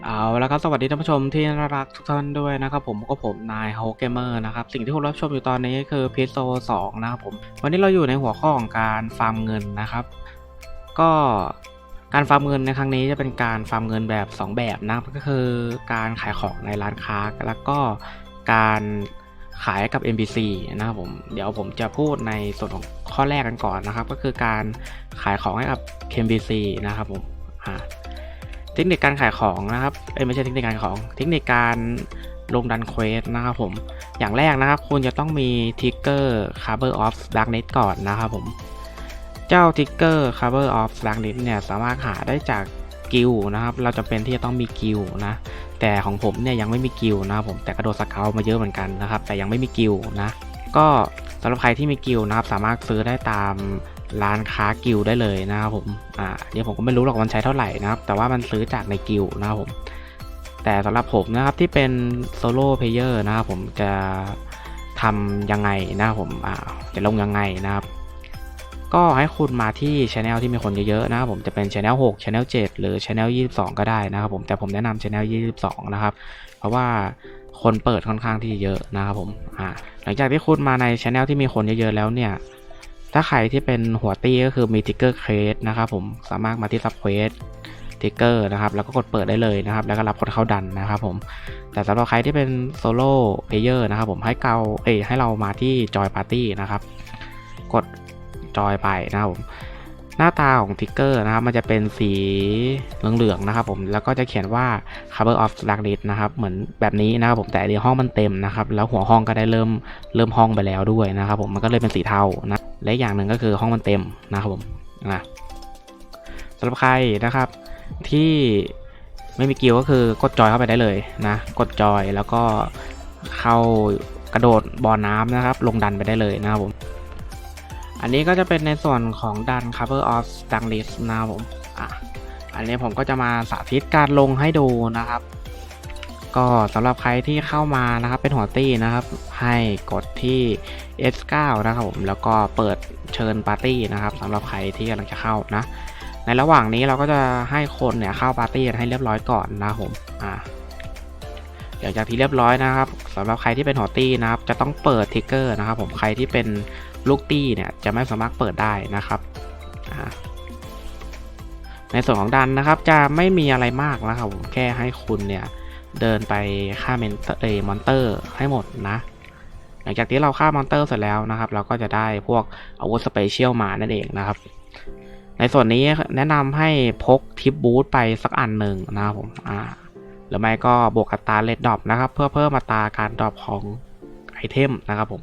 เอาล้วครับสวัสดีท่านผู้ชมที่น่ารักทุกท่านด้วยนะครับผมก็ผมนายโฮเกมเมอร์นะครับสิ่งที่คุณรับชมอยู่ตอนนี้คือพิโซสองนะครับผมวันนี้เราอยู่ในหัวข้อของการฟาร์มเงินนะครับ ก็การฟาร์มเงินในครั้งนี้จะเป็นการฟาร์มเงินแบบ 2 แบบนะก็คือการขายของในร้านค้าแล้วก็การขายกับ NPC นะครับผมเดี๋ยวผมจะพูดในส่วนของข้อแรกกันก่อนนะครับ ก็คือการขายของให้กับ NPC นะครับผมอ่า เทคนิคการขายของนะครับเอ้ยไม่ใช่เทคนิคการขายของ เทคนิคการลงดันเควสนะครับผม อย่างแรกนะครับ คุณจะต้องมีทิกเกอร์ Cover of Darknet ก่อนนะครับผม เจ้าทิกเกอร์ Cover of Darknet เนี่ยสามารถหาได้จากกิลนะครับ เราจำเป็นที่จะต้องมีกิลนะ แต่ของผมเนี่ยยังไม่มีกิลนะครับผม แต่กระโดดสเกลมาเยอะเหมือนกันนะครับ แต่ยังไม่มีกิลนะ ก็สำหรับใครที่มีกิลนะครับ สามารถซื้อได้ตาม ร้านค้ากิลได้เลยนะครับผม อ่าเดี๋ยวผมก็ไม่รู้หรอกมันใช้เท่าไหร่นะครับ แต่ว่ามันซื้อจากในกิลนะครับผม แต่สำหรับผมนะครับที่เป็นโซโล่เพลเยอร์นะครับผมจะทำยังไงนะครับผม อ่า จะลงยังไงนะครับ ก็ให้คุณมาที่ช anel ที่มีคนเยอะๆนะครับผมจะเป็นช anel 6 channel 7 หรือ channel 22 ก็ได้นะครับผม แต่ผมแนะนำ channel 22 นะครับ เพราะว่าคนเปิดค่อนข้างที่เยอะนะครับผม อ่า หลังจากที่คุณมาในช anel ที่มีคนเยอะๆแล้วเนี่ย ถ้าใครที่เป็นหัวตี้ก็คือมีทิกเกอร์เคสนะครับผมสามารถมาที่ซับเควสทิกเกอร์นะครับแล้วก็กดเปิดได้เลยนะครับ แล้วก็รับคนเข้าดันนะครับผมแต่สำหรับใครที่เป็นโซโล่เพลเยอร์นะครับผมให้เกาเอ้ให้เรามาที่จอยปาร์ตี้นะครับ กดจอยไปนะครับผม น้าตาของทิกเกอร์นะครับมันจะเป็นสีเหลืองๆนะครับผมแล้วก็จะเขียนว่า cover of darkness นะครับเหมือนแบบนี้นะครับผมแต่อันห้องมันเต็มนะครับแล้วหัวห้องก็ได้เริ่มเริ่มห้องไปแล้วด้วยนะครับผมมันก็เลยเป็นสีเทานะและอย่างหนึ่งก็คือห้องมันเต็มนะครับผมนะสำหรับใครนะครับที่ไม่มีกิลก็คือกดจอยเข้าไปได้เลยนะกดจอยแล้วก็เข้ากระโดดบ่อน้ำนะครับ ลงดันไปได้เลยนะครับผม อันนี้ก็จะเป็นในส่วนของดัน cover of darkness นะครับผมอะอันนี้ผมก็จะมาสาธิตการลงให้ดูนะครับ ก็สำหรับใครที่เข้ามานะครับเป็นหัวตี้นะครับ ให้กดที่ S9 นะครับผมแล้วก็เปิดเชิญปาร์ตี้นะครับสำหรับใครที่กำลังจะเข้านะ ในระหว่างนี้เราก็จะให้คนเนี่ยเข้าปาร์ตี้ให้เรียบร้อยก่อนนะผมอ่าหลังจากที่เรียบร้อยนะครับสำหรับใครที่เป็นหัวตี้นะครับ จะต้องเปิดทิกเกอร์นะครับ ผมใครที่เป็น ลูกตี้เนี่ยจะไม่สามารถเปิดได้นะครับ ในส่วนของดันนะครับจะไม่มีอะไรมากนะครับผมแค่ให้คุณเนี่ยเดินไปฆ่าเมนเอมอนเตอร์ให้หมดนะหลังจากที่เราฆ่ามอนเตอร์เสร็จแล้วนะครับ เราก็จะได้พวกอาวุธสเปเชียลมานั่นเองนะครับ ในส่วนนี้แนะนำให้พกทิปบูทไปสักอันหนึ่งนะครับผมอ่าหรือไม่ก็บวกกับตาเลดดรอปนะครับ เพื่อเพิ่มอัตราการดรอปของไอเทมนะครับผม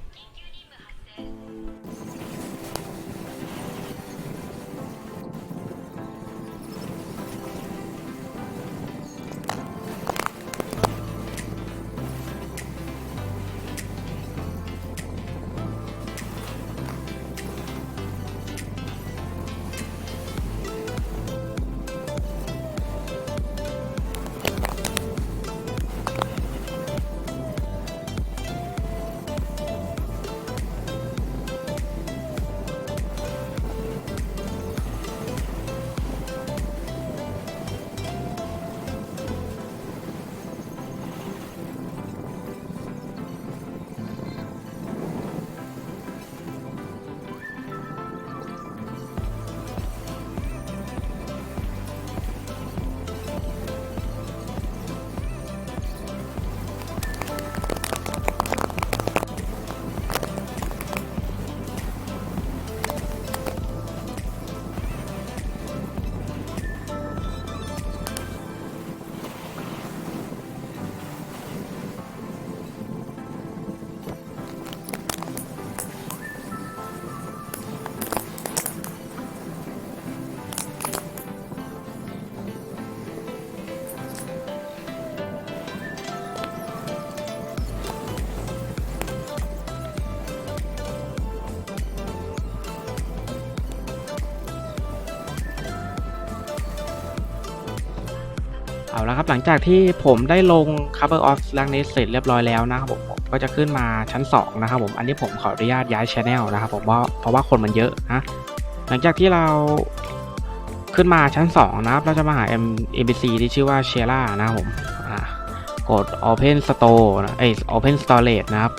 หลังจากที่ผมได้ลง cover of darkness เสร็จเรียบร้อยแล้วนะครับผมผมก็จะขึ้นมาชั้น 2 นะครับผมอันนี้ผมขออนุญาตย้าย channel นะครับผมว่าเพราะว่าคนมันเยอะนะหลังจากที่เราขึ้นมาชั้น 2 นะครับ เราจะมาหา M MBC ที่ชื่อว่า s h e l a นะครับผมอ่ากด Open Store นะเอ้ Open Storage นะครับ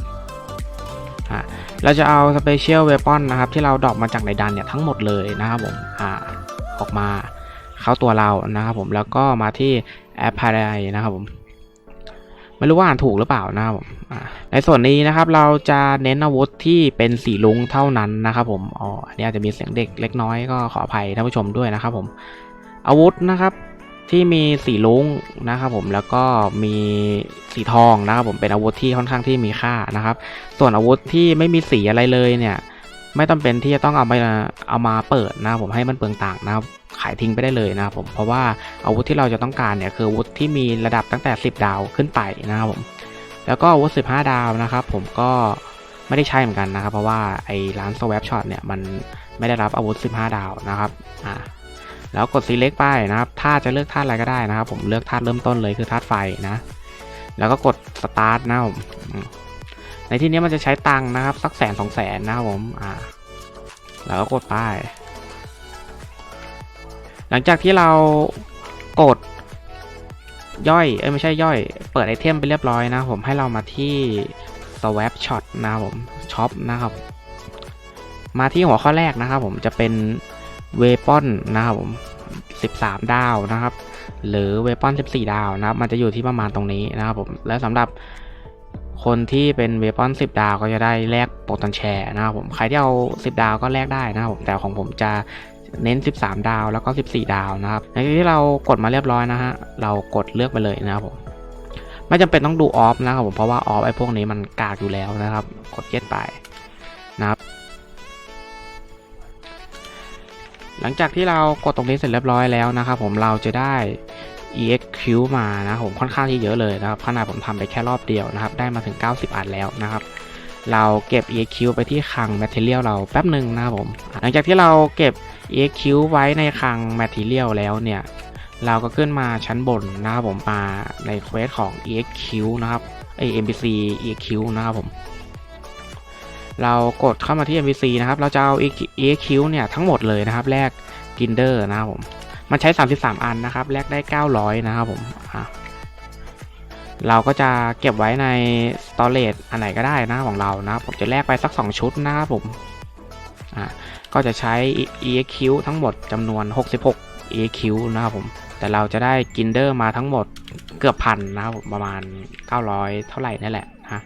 อ่าเราจะเอา Special Weapon นะครับ ที่เราดรอปมาจากในดันเนี่ยทั้งหมดเลยนะครับผมอออกมาเข้าตัวเรานะครับผมแล้วก็มาที่ App p a r a d i นะครับผมไม่รู้ว่าอ่านถูกหรือเปล่านะครับผมในส่วนนี้นะครับเราจะเน้นอาวุธที่เป็นสีลุงเท่านั้นนะครับผมอ๋ออันนี้อาจจะมีเสียงเด็กเล็กน้อยก็ขออภัยท่านผู้ชมด้วยนะครับผมอาวุธนะครับที่มีสีลุงนะครับผมแล้วก็มีสีทองนะครับผมเป็นอาวุธที่ค่อนข้างที่มีค่านะครับ ส่วนอาวุธที่ไม่มีสีอะไรเลยเนี่ย ไม่จำเป็นที่จะต้องเอามาเอามาเปิดนะครับผมให้มันเปลืองต่างนะครับ ขายทิ้งไปได้เลยนะครับผมเพราะว่าอาวุธที่เราจะต้องการเนี่ยคืออาวุธที่มีระดับตั้งแต่ 10 ดาวขึ้นไปนะครับผมแล้วก็อาวุธ15 ดาวนะครับ ผมก็ไม่ได้ใช้เหมือนกันนะครับ เพราะว่าไอ้ร้าน swap shot เนี่ยมันไม่ได้รับอาวุธ 15 ดาวนะครับอ่าแล้วกด select ไปนะครับถ้าจะเลือกธาตุอะไรก็ได้นะครับ ผมเลือกธาตุเริ่มต้นเลยคือธาตุไฟนะ แล้วก็กด start นะครับผมในที่นี้มันจะใช้ตังค์นะครับ สักแสนสองแสนนะครับผมอ่าแล้วก็กดไป หลังจากที่เรากดย่อย เอ้ยไม่ใช่ย่อย เปิดไอเทมไปเรียบร้อยนะผมให้เรามาที่ swap shot นะครับผมช็อปนะครับ มาที่หัวข้อแรกนะครับผมจะเป็นเวปอนนะครับผม13 ดาวนะครับ หรือเวปอน14 ดาวนะครับ มันจะอยู่ที่ประมาณตรงนี้นะครับผม และสำหรับคนที่เป็นเวปอน10 ดาวก็จะได้แลกโปรตันแชร์นะครับผม ใครที่เอา 10 ดาวก็แลกได้นะครับผม แต่ของผมจะ เน้น 13 ดาวแล้วก็ 14 ดาวนะครับในที่เรากดมาเรียบร้อยนะฮะเรากดเลือกไปเลยนะครับผมไม่จำเป็นต้องดูออฟนะครับผมเพราะว่าออฟไอ้พวกนี้มันกากอยู่แล้วนะครับ กดเย็ดไปนะครับ หลังจากที่เรากดตรงนี้เสร็จเรียบร้อยแล้วนะครับผมเราจะได้ EXQ มานะผมค่อนข้างที่เยอะเลยนะครับขนาดผมทำไปแค่รอบเดียวนะครับ ได้มาถึง 90 อันแล้วนะครับ เราเก็บ EXQ ไปที่คลัง Material เราแป๊บหนึ่งนะครับผม หลังจากที่เราเก็บ EXQ ไว้ในคลัง Material แล้วเนี่ย เราก็ขึ้นมาชั้นบนนะครับผมมาในเควสของ EXQ นะครับไอ NPC EXQ นะครับผม เรากดเข้ามาที่ NPC นะครับ เราจะเอา EXQ เนี่ยทั้งหมดเลยนะครับ แลก Ginder นะครับผม มันใช้ 33 อันนะครับ แลกได้ 900 นะครับผมอะเราก็จะเก็บไว้ใน storage อันไหนก็ได้นะของเรานะผมจะแลกไปสัก 2 ชุดนะครับผมอะ ก็จะใช้ EQ ทั้งหมดจำนวน 66 EQ นะครับผม แต่เราจะได้กินเดอร์มาทั้งหมดเกือบพันนะครับประมาณ 900 เท่าไหร่นั่นแหละนะ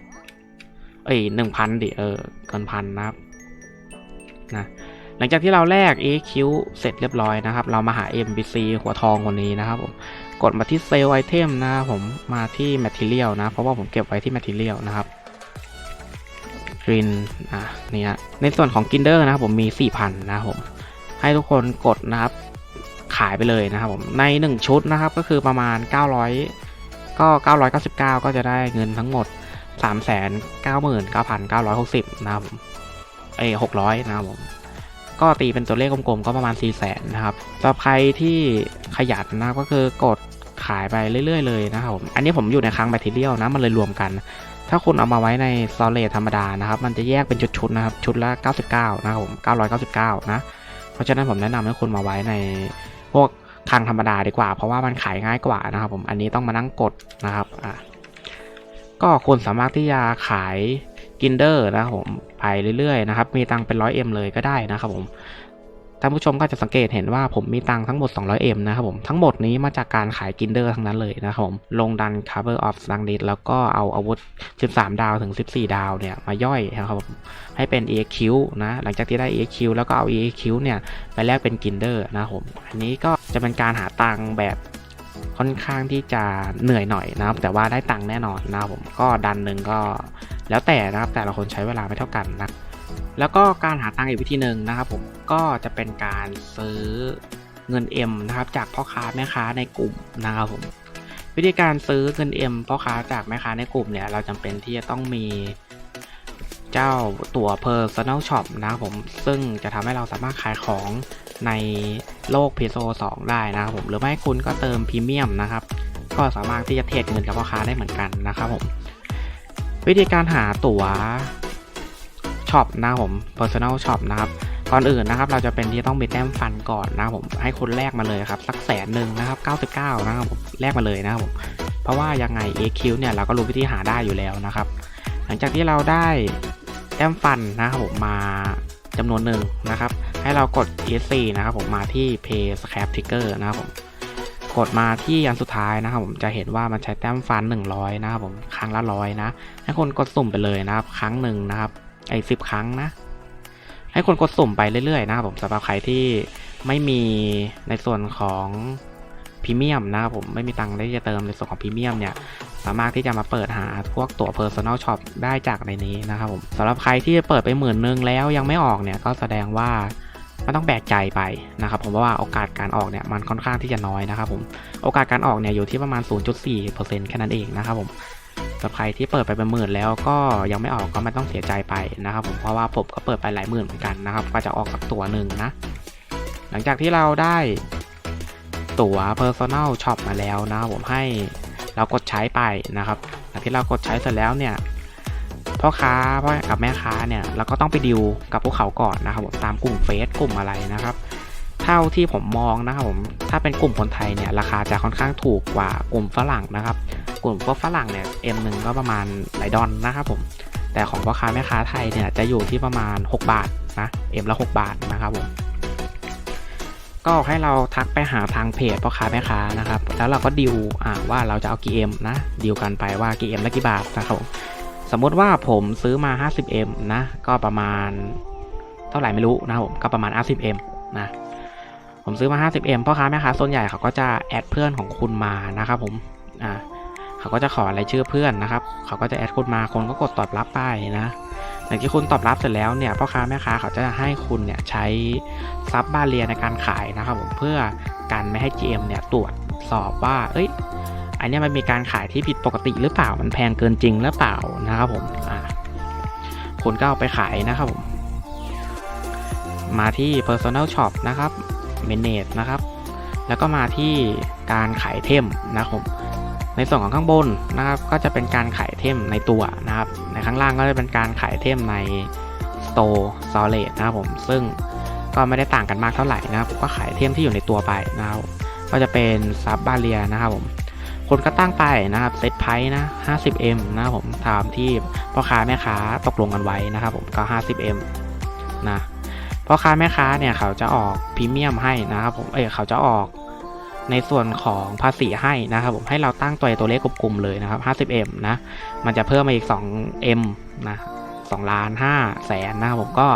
เอ้ยหนึ่งพันดิ เออ เกินพันนะครับนะหลังจากที่เราแลก EQ เสร็จเรียบร้อยนะครับ เรามาหา MBC หัวทองคนนี้นะครับผม กดมาที่เซลล์ไอเทมนะครับผม มาที่ Material นะ เพราะว่าผมเก็บไว้ที่ Material นะครับ Green อะนี่ฮะในส่วนของ Ginder นะครับผมมี 4,000 นะครับผมให้ทุกคนกดนะครับขายไปเลยนะครับผมใน 1 ชุดนะครับก็คือประมาณ 900 ก็ 999 ก็จะได้เงินทั้งหมด 399,960 นะครับเอ้600 นะครับผมก็ตีเป็นตัวเลขกลมๆ ก็ประมาณ 400,000นะครับสำหรับใครที่ขยันนะก็คือกดขายไปเรื่อยๆเลยนะครับผมอันนี้ผมอยู่ในคลังแบตเตอรี่นะมันเลยรวมกัน ถ้าคุณเอามาไว้ในซอลเลตธรรมดานะครับ มันจะแยกเป็นชุดๆนะครับ ชุดละ 99 นะครับผม 999 นะ เพราะฉะนั้นผมแนะนำให้คุณมาไว้ในพวกคลังธรรมดาดีกว่า เพราะว่ามันขายง่ายกว่านะครับผม อันนี้ต้องมานั่งกดนะครับ อะ ก็คุณสามารถที่จะขายกินเดอร์นะครับผม ไปเรื่อยๆนะครับ มีตังเป็น 100M เลยก็ได้นะครับผม ท่านผู้ชมก็จะสังเกตเห็นว่าผมมีตังทั้งหมด 200M นะครับผมทั้งหมดนี้มาจากการขายกินเดอร์ทั้งนั้นเลยนะครับผมลงดัน cover of ดังดิแล้วก็เอาอาวุธ 13 ดาวถึง 14 ดาวเนี่ยมาย่อยนะครับผมให้เป็น EQ นะหลังจากที่ได้ EQ แล้วก็เอา EQ เนี่ยไปแลกเป็นกินเดอร์นะครับผมอันนี้ก็จะเป็นการหาตังแบบค่อนข้างที่จะเหนื่อยหน่อยนะครับ แต่ว่าได้ตังค์แน่นอนนะครับผมก็ดันหนึ่งก็แล้วแต่นะครับแต่ละคนใช้เวลาไม่เท่ากันนะ แล้วก็การหาตังค์อีกวิธีหนึ่งนะครับผมก็จะเป็นการซื้อเงิน M นะครับจากพ่อค้าแม่ค้าในกลุ่มนะครับผมวิธีการซื้อเงิน M พ่อค้าจากแม่ค้าในกลุ่มเนี่ยเราจำเป็นที่จะต้องมีเจ้าตัว Personal Shop นะครับผมซึ่งจะทำให้เราสามารถขายของในโลก p พ s o 2ได้นะครับผมหรือไม่คุณก็เติมพรีเมียมนะครับก็สามารถที่จะเทรดเงินกับพ่อค้าได้เหมือนกันนะครับผมวิธีการหาตั๋ว ช็อปนะครับผม Personal Shop นะครับก็ก่อนอื่นนะครับเราจะเป็นที่ต้องมีแต้มฟันก่อนนะครับผมให้คนแรกมาเลยครับสักแสนหนึ่งนะครับ 99 นะครับผมแลกมาเลยนะครับผมเพราะว่ายังไง AQ เนี่ยเราก็รู้วิธีหาได้อยู่แล้วนะครับ หลังจากที่เราได้แต้มฟันนะครับผมมาจำนวนหนึ่งนะครับ ให้เรากด ESC นะครับผมมาที่ Pay Scrap Trigger นะครับผมกดมาที่อันสุดท้ายนะครับผมจะเห็นว่ามันใช้แต้มฟัน 100 นะครับผมครั้งละร้อยนะให้คนกดสุ่มไปเลยนะครับ ครั้งหนึ่งนะครับ ไอ้สิบครั้งนะ ให้คนกดสุ่มไปเรื่อยๆนะครับผมสำหรับใครที่ไม่มีในส่วนของพรีเมียมนะครับผมไม่มีตังค์ที่จะเติมในส่วนของพรีเมียมเนี่ยสามารถที่จะมาเปิดหาพวกตั๋ว Personal Shop ได้จากในนี้นะครับผมสำหรับใครที่เปิดไปหมื่นนึงแล้วยังไม่ออกเนี่ยก็แสดงว่าไม่ต้องแบกใจไปนะครับผมเพราะว่าโอกาสการออกเนี่ยมันค่อนข้างที่จะน้อยนะครับผมโอกาสการออกเนี่ยอยู่ที่ประมาณ 0.4%แค่นั้นเองนะครับผม สำหรับใครที่เปิดไปเป็นหมื่นแล้วก็ยังไม่ออกก็ไม่ต้องเสียใจไปนะครับผมเพราะว่าผมก็เปิดไปหลายหมื่นเหมือนกันนะครับก็จะออกสักตัวหนึ่งนะ หลังจากที่เราได้ตั๋ว Personal Shop มาแล้วนะครับผมให้เรากดใช้ไปนะครับหลังที่เรากดใช้เสร็จแล้วเนี่ยพ่อค้าพ่อกับแม่ค้าเนี่ยเราก็ต้องไปดิวกับพวกเขาก่อนนะครับผมตามกลุ่มเฟซกลุ่มอะไรนะครับเท่าที่ผมมองนะครับผมถ้าเป็นกลุ่มคนไทยเนี่ยราคาจะค่อนข้างถูกกว่ากลุ่มฝรั่งนะครับ กลุ่มพวกฝรั่งเนี่ยเอ็มหนึ่งก็ประมาณหลายดอลนะครับผมแต่ของพ่อค้าแม่ค้าไทยเนี่ยจะอยู่ที่ประมาณ 6 บาทนะเอ็มละ 6 บาทนะครับผมก็ให้เราทักไปหาทางเพจพ่อค้าแม่ค้านะครับ แล้วเราก็ดิวว่าเราจะเอากี่เอ็มนะดิวกันไปว่ากี่เอ็มและกี่บาทนะครับผมสมมติว่าผมซื้อมา 50M นะ ก็ประมาณเท่าไหร่ไม่รู้นะครับผมก็ประมาณ 50M นะ ผมซื้อมา 50M พ่อค้าแม่ค้าส่วนใหญ่เขาก็จะแอดเพื่อนของคุณมานะครับผม อ่า เขาก็จะขอรายชื่อเพื่อนนะครับ เขาก็จะแอดคุณมาคนก็กดตอบรับไปนะหลังจากที่คุณตอบรับเสร็จแล้วเนี่ยพ่อค้าแม่ค้าเขาจะให้คุณเนี่ยใช้ซับบาเรียในการขายนะครับผมเพื่อกันไม่ให้ GM เนี่ยตรวจสอบว่า เอ้ย อันนี้มันมีการขายที่ผิดปกติหรือเปล่ามันแพงเกินจริงหรือเปล่านะครับผมอ่าคุณก็เอาไปขายนะครับผมมาที่ personal shop นะครับ manage นะครับ แล้วก็มาที่การขายเทมนะครับผม ในส่วนของข้างบนนะครับก็จะเป็นการขายเทมในตัวนะครับ ในข้างล่างก็จะเป็นการขายเทมใน store storage นะครับผมซึ่งก็ไม่ได้ต่างกันมากเท่าไหร่นะครับก็ขายเทมที่อยู่ในตัวไปนะครับก็จะเป็นซับบาเรียนะครับผมคนก็ตั้งไปนะครับเซตไพร์นะ 50M นะครับผมตามที่พ่อค้าแม่ค้าตกลงกันไว้นะครับผมก็ 50M นะพ่อค้าแม่ค้าเนี่ยเขาจะออกพรีเมียมให้นะครับผมเออเขาจะออก ในส่วนของภาษีให้นะครับผมให้เราตั้งตัวตัวเลขกลุ่มๆเลยนะครับ 50M นะมันจะเพิ่มมาอีก 2M นะ2ล้าน5แสนนะครับผมก็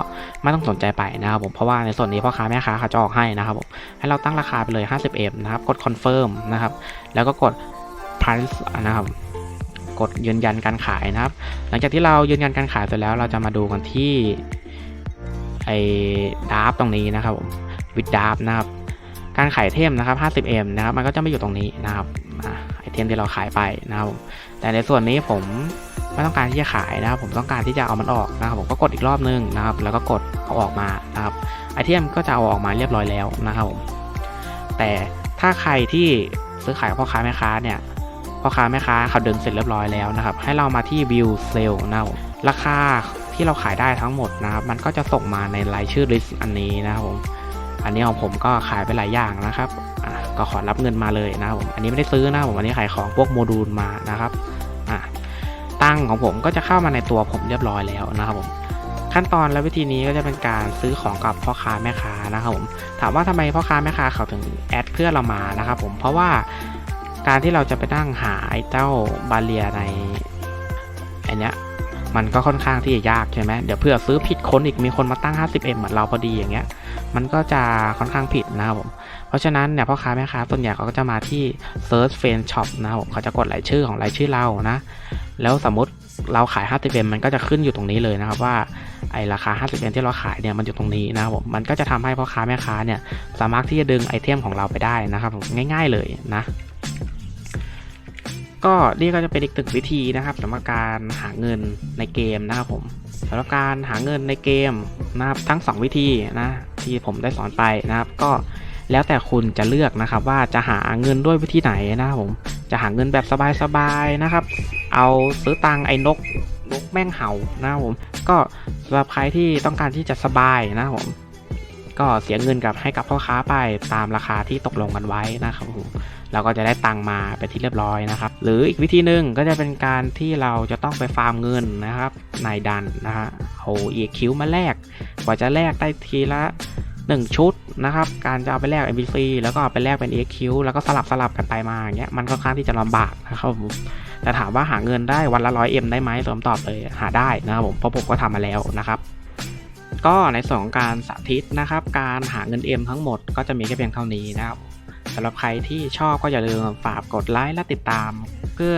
ไม่ต้องสนใจไปนะครับผมเพราะว่าในส่วนนี้พ่อค้าแม่ค้าเขาจะออกให้นะครับผมให้เราตั้งราคาไปเลย 50M นะครับกด confirm นะครับแล้วก็กด price นะครับกดยืนยันการขายนะครับ หลังจากที่เรายืนยันการขายเสร็จแล้วเราจะมาดูกันที่ไอ้ดาร์ฟตรงนี้นะครับผมวิดดาร์ฟนะครับ การขายเทมนะครับ 50M นะครับ มันก็จะไม่อยู่ตรงนี้นะครับอาไอเทมที่เราขายไปนะครับ แต่ในส่วนนี้ผมไม่ต้องการที่จะขายนะครับ ผมต้องการที่จะเอามันออกนะครับ ผมก็กดอีกรอบนึงนะครับ แล้วก็กดเอาออกมานะครับ ไอเทมก็จะเอาออกมาเรียบร้อยแล้วนะครับผม แต่ถ้าใครที่ซื้อขายกับพ่อค้าแม่ค้าเนี่ยพ่อค้าแม่ค้าเขาดึงเสร็จเรียบร้อยแล้วนะครับ ให้เรามาที่ view sale นะครับราคาที่เราขายได้ทั้งหมดนะครับ มันก็จะส่งมาในรายชื่อ list อันนี้นะครับผม อันนี้ของผมก็ขายไปหลายอย่างนะครับอะก็ขอรับเงินมาเลยนะครับผมอันนี้ไม่ได้ซื้อนะผมอันนี้ขายของพวกโมดูลมานะครับอะตั้งของผมก็จะเข้ามาในตัวผมเรียบร้อยแล้วนะครับผมขั้นตอนและวิธีนี้ก็จะเป็นการซื้อของกับพ่อค้าแม่ค้านะครับผมถามว่าทำไมพ่อค้าแม่ค้าเขาถึงแอดเพื่อเรามานะครับผมเพราะว่าการที่เราจะไปนั่งหาไอ้เจ้าบาเลียในอันเนี้ย มันก็ค่อนข้างที่จะยากใช่ไหมเดี๋ยวเพื่อซื้อผิดคนอีกมีคนมาตั้ง 50M เหมือนเราพอดีอย่างเงี้ย มันก็จะค่อนข้างผิดนะครับผม เพราะฉะนั้นเนี่ยพ่อค้าแม่ค้าส่วนใหญ่เขาก็จะมาที่ Search Friend Shop นะครับผมเขาจะกดรายชื่อของรายชื่อเรานะ แล้วสมมติเราขาย 50M มันก็จะขึ้นอยู่ตรงนี้เลยนะครับว่าไอราคา 50M ที่เราขายเนี่ยมันอยู่ตรงนี้นะครับผม มันก็จะทำให้พ่อค้าแม่ค้าเนี่ยสามารถที่จะดึงไอเทมของเราไปได้นะครับผมง่าย ๆเลยนะ ก็นี่ก็จะเป็นอีกตึกวิธีนะครับสำหรับการหาเงินในเกมนะครับผมสำหรับการหาเงินในเกมนะครับทั้ง 2 วิธีนะที่ผมได้สอนไปนะครับ ก็แล้วแต่คุณจะเลือกนะครับ ว่าจะหาเงินด้วยวิธีไหนนะครับผมจะหาเงินแบบสบายๆนะครับ เอาซื้อตังไอ้นกนกแม่งเห่านะครับผมก็สำหรับใครที่ต้องการที่จะสบายนะครับผม ก็เสียเงินกับให้กับพ่อค้าไปตามราคาที่ตกลงกันไว้นะครับผมเราก็จะได้ตังมาเป็นที่เรียบร้อยนะครับ หรืออีกวิธีหนึ่งก็จะเป็นการที่เราจะต้องไปฟาร์มเงินนะครับในดันนะฮะเอา EQ มาแลกกว่าจะแลกได้ทีละ 1 ชุดนะครับ การจะเอาไปแลก NPC แล้วก็เอาไปแลกเป็น EQ แล้วก็สลับสลับกันไปมาอย่างเงี้ยมันค่อนข้างที่จะลำบากนะครับผมแต่ถามว่าหาเงินได้วันละร้อยเอ็มได้ไหมสมตอบเลยหาได้นะครับผมเพราะผมก็ทำมาแล้วนะครับ ก็ในส่วนของการสาธิตนะครับ การหาเงิน M ทั้งหมดก็จะมีแค่เพียงเท่านี้นะครับสำหรับใครที่ชอบก็อย่าลืมฝากกดไลค์และติดตาม เพื่อ